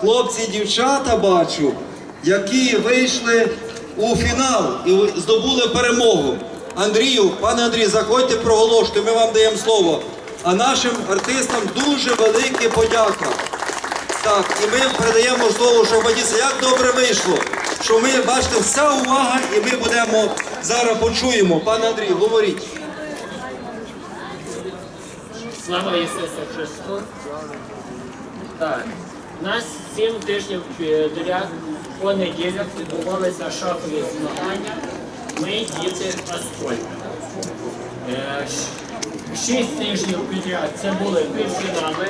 хлопці і дівчата бачу, які вийшли у фінал і здобули перемогу. Андрію, пане Андрій, заходьте, проголошуйте, ми вам даємо слово. А нашим артистам дуже велике подяка. Так, і ми передаємо слово Шахматіса. Як добре вийшло, що ми, бачите, вся увага, і ми будемо зараз почуємо. Пане Андрій, говоріть. Слава Ісусу Христу! Так, нас сім тижнів підряд по неділях відбувалися шахові змагання. Ми діти Аскольда. Е, Шість тижнів підряд це були півфінали.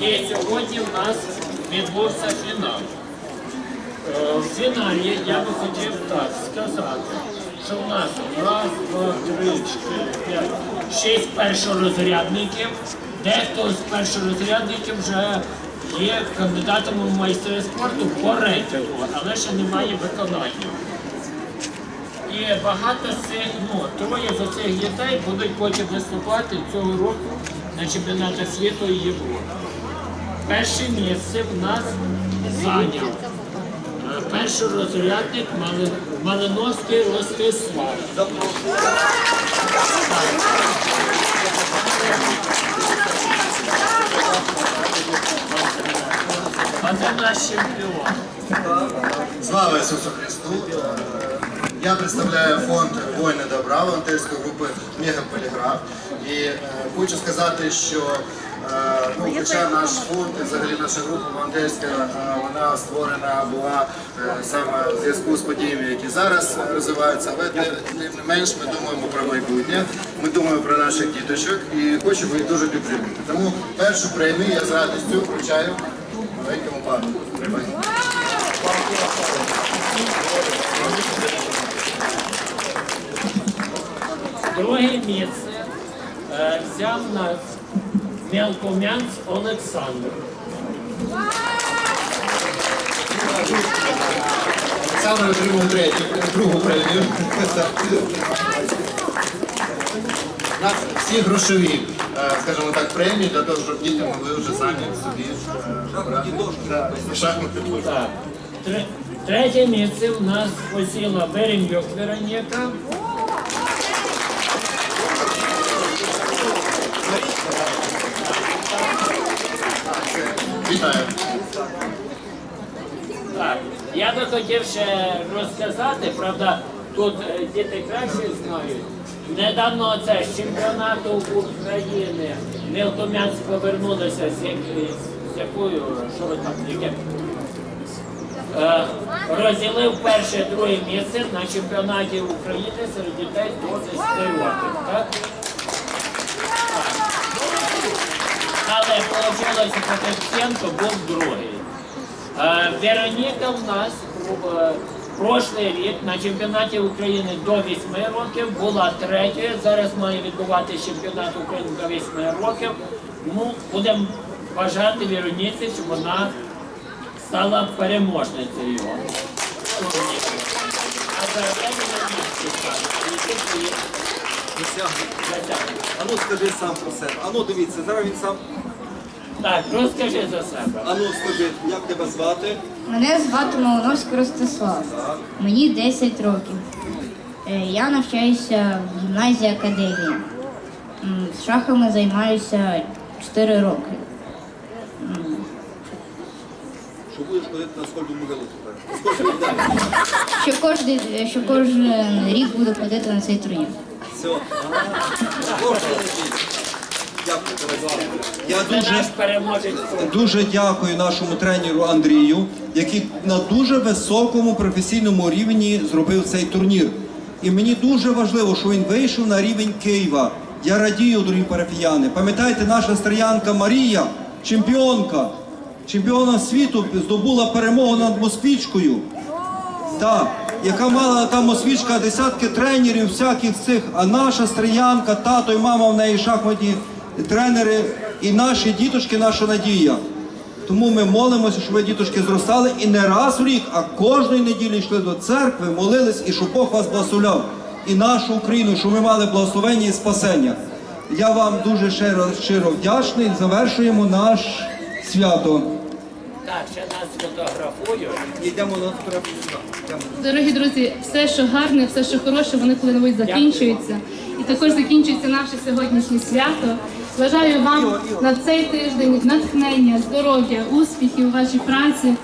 І сьогодні в нас відбувся фінал. Е, В фіналі я би хотів так сказати, що в нас раз, два, три, чотири, п'ять, шість першорозрядників. Дехто з першорозрядників вже є кандидатом у майстри спорту по рейтингу, але ще немає виконання. І багато з цих, ну, троє з цих дітей будуть потім виступати цього року на чемпіонатах світу і Європи. Перше місце в нас зайняв перший розрядник Малиновський Ростислав. А це наш чемпіон. Слава Ісусу Христу! Я представляю фонд Воїни добра волонтерської групи Мегаполіграф. І е, хочу сказати, що е, ну, хоча наш фонд і взагалі наша група волонтерська, е, вона створена була саме в зв'язку з подіями, які зараз розвиваються, але тим не менш ми думаємо про майбутнє, ми думаємо про наших діточок і хочемо їх дуже підтримати. Тому першу премію я з радістю вручаю пану. Тримайте. Друге місце взяв нас Мелкомянц Олександр. Олександр отримав третю, другу премію. Нас всі грошові, скажімо так, премії для того, щоб діти могли вже самі собі е, брати. Да, шахмати. Так. Тре- Третє місце в нас посіла Берем'юк Вероніка. Вітаю. Так, я би хотів ще розказати, правда, тут е, діти краще знають. Недавно це з чемпіонату України Мілкомянськ повернулися з, як- з якою, що ви там, яке? Е, розділив перше друге місце на чемпіонаті України серед дітей до 10 років. Так? Але вийшло, що Потенценко був другий. Е, Вероніка в нас прошлий рік на чемпіонаті України до 8 років була третьою. Зараз має відбуватися чемпіонат України до 8 років. Ну, будемо бажати Вероніці, щоб вона стала переможницею. А зараз? А ну скажи сам про себе. А ну дивіться, зараз він сам. Так, розкажи за себе. А ну скажи, як тебе звати? Мене звати Малиновський Ростислав. Мені 10 років. Е, Я навчаюся в гімназії академії. З шахами займаюся 4 роки. Що будеш ходити на сходу могилу тепер? Що кожен, що кожен рік буду ходити на цей турнір. Все. Кожен неділю. Дякую тебе. Я дуже. Дуже дякую нашому тренеру Андрію, який на дуже високому професійному рівні зробив цей турнір. І мені дуже важливо, що він вийшов на рівень Києва. Я радію, дорогі парафіяни. Пам'ятаєте, наша стріянка Марія, чемпіонка, чемпіона світу, здобула перемогу над москвічкою. Так, яка мала там освічка десятки тренерів, всяких цих, а наша стріянка, тато і мама в неї шахматні тренери і наші діточки, наша надія. Тому ми молимося, щоб ви діточки зростали і не раз в рік, а кожної неділі йшли до церкви, молились і щоб Бог вас благословляв і нашу Україну, щоб ми мали благословення і спасення. Я вам дуже щиро, щиро вдячний. Завершуємо наш свято. Так, ще нас фотографую. Дорогі друзі, все, що гарне, все, що хороше, вони коли-небудь закінчуються. І також закінчується наше сьогоднішнє свято. Бажаю вам на цей тиждень натхнення, здоров'я, успіхів у вашій праці.